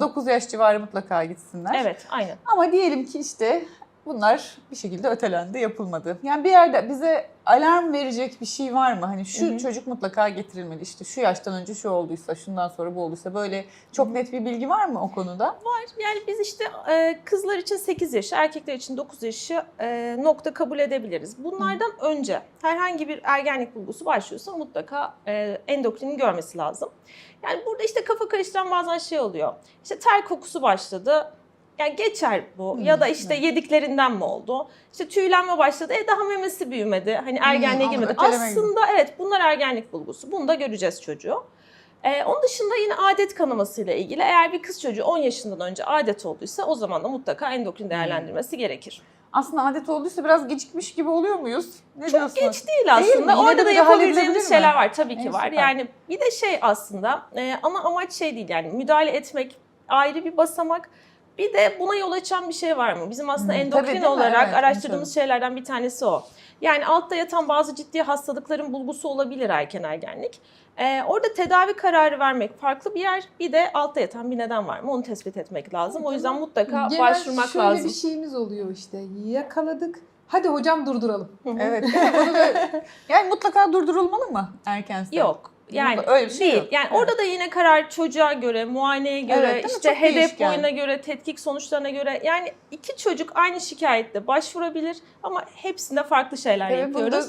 9 yaş civarı mutlaka gitsinler. Evet, aynen. Ama diyelim ki işte bunlar bir şekilde ötelendi, yapılmadı. Yani bir yerde bize alarm verecek bir şey var mı? Hani şu Hı hı. çocuk mutlaka getirilmeli. İşte şu yaştan önce şu olduysa, şundan sonra bu olduysa böyle çok net bir bilgi var mı o konuda? Yani biz işte e, kızlar için 8 yaşı, erkekler için 9 yaşı e, nokta kabul edebiliriz. Bunlardan önce herhangi bir ergenlik bulgusu başlıyorsa mutlaka e, endokrinin görmesi lazım. Yani burada işte kafa karıştıran bazen şey oluyor. İşte ter kokusu başladı. Yani geçer bu Hmm, ya da işte evet. yediklerinden mi oldu? İşte tüylenme başladı. E daha memesi büyümedi. Hani ergenliğe ama girmedi. öteleme gibi. Aslında evet bunlar ergenlik bulgusu. Bunu da göreceğiz çocuğu. Ee, onun dışında yine adet kanamasıyla ilgili eğer bir kız çocuğu 10 yaşından önce adet olduysa o zaman da mutlaka endokrin değerlendirmesi gerekir. Aslında adet olduysa biraz gecikmiş gibi oluyor muyuz? Ne Çok diyorsunuz? geç değil mi? aslında. Yine Orada de da yapabileceğimiz mi? şeyler var tabii ki En var. süper. Yani bir de şey aslında e, ana amaç şey değil yani müdahale etmek ayrı bir basamak. Bir de buna yol açan bir şey var mı? Bizim aslında Hmm, tabii endokrin mi? olarak Evet, araştırdığımız şeylerden bir tanesi o. Yani altta yatan bazı ciddi hastalıkların bulgusu olabilir erken ergenlik. Ee, orada tedavi kararı vermek farklı bir yer. Bir de altta yatan bir neden var mı? Onu tespit etmek lazım. O yüzden mutlaka Genel başvurmak şöyle lazım. bir şeyimiz oluyor işte. Yakaladık. Hadi hocam durduralım. Evet. yani mutlaka durdurulmalı mı erkense? Yok. Yani Öyle bir şey değil. yok. Yani Evet. orada da yine karar çocuğa göre, muayeneye göre, Evet, işte Çok hedef değişken. boyuna göre, tetkik sonuçlarına göre. Yani iki çocuk aynı şikayette başvurabilir ama hepsinde farklı şeyler Evet, yapıyoruz.